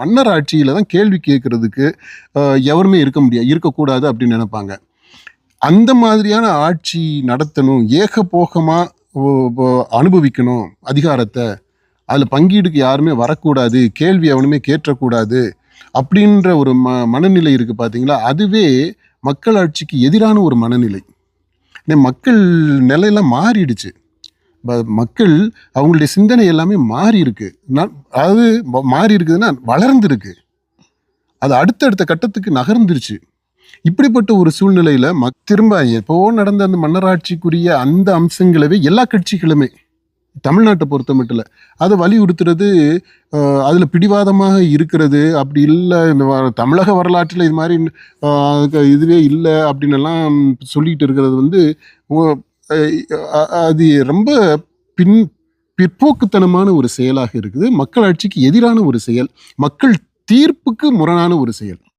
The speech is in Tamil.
மன்னர் ஆட்சியில் தான் கேள்வி கேட்கறதுக்கு எவருமே இருக்க முடியாது இருக்கக்கூடாது அப்படின்னு நினைப்பாங்க. அந்த மாதிரியான ஆட்சி நடத்தணும் ஏகபோகமாக அனுபவிக்கணும் அதிகாரத்தை. அதில் பங்கீடுக்கு யாருமே வரக்கூடாது கேள்வி எவனுமே கேட்டக்கூடாது அப்படின்ற ஒரு ம மனநிலை இருக்குது பார்த்தீங்களா அதுவே மக்கள் ஆட்சிக்கு எதிரான ஒரு மனநிலை. மக்கள் நிலையெல்லாம் மாறிடுச்சு. மக்கள் அவங்களுடைய சிந்தனை எல்லாமே மாறி இருக்கு. நான் அதாவது மாறி இருக்குதுன்னா வளர்ந்துருக்கு. அது அடுத்தடுத்த கட்டத்துக்கு நகர்ந்துருச்சு. இப்படிப்பட்ட ஒரு சூழ்நிலையில மக் திரும்ப எப்போ நடந்த அந்த மன்னராட்சிக்குரிய அந்த அம்சங்களவே எல்லா கட்சிகளுமே தமிழ்நாட்டை பொறுத்த மட்டும் இல்லை அதை வலியுறுத்துறது அதில் பிடிவாதமாக இருக்கிறது அப்படி இல்லை இந்த வ- தமிழக வரலாற்றில் இது மாதிரி இதுவே இல்லை அப்படின்னு எல்லாம் சொல்லிட்டு இருக்கிறது வந்து ஓ- அது ரொம்ப பின் பிற்போக்குத்தனமான ஒரு செயலாக இருக்குது. மக்கள் ஆட்சிக்கு எதிரான ஒரு செயல். மக்கள் தீர்ப்புக்கு முரணான ஒரு செயல்.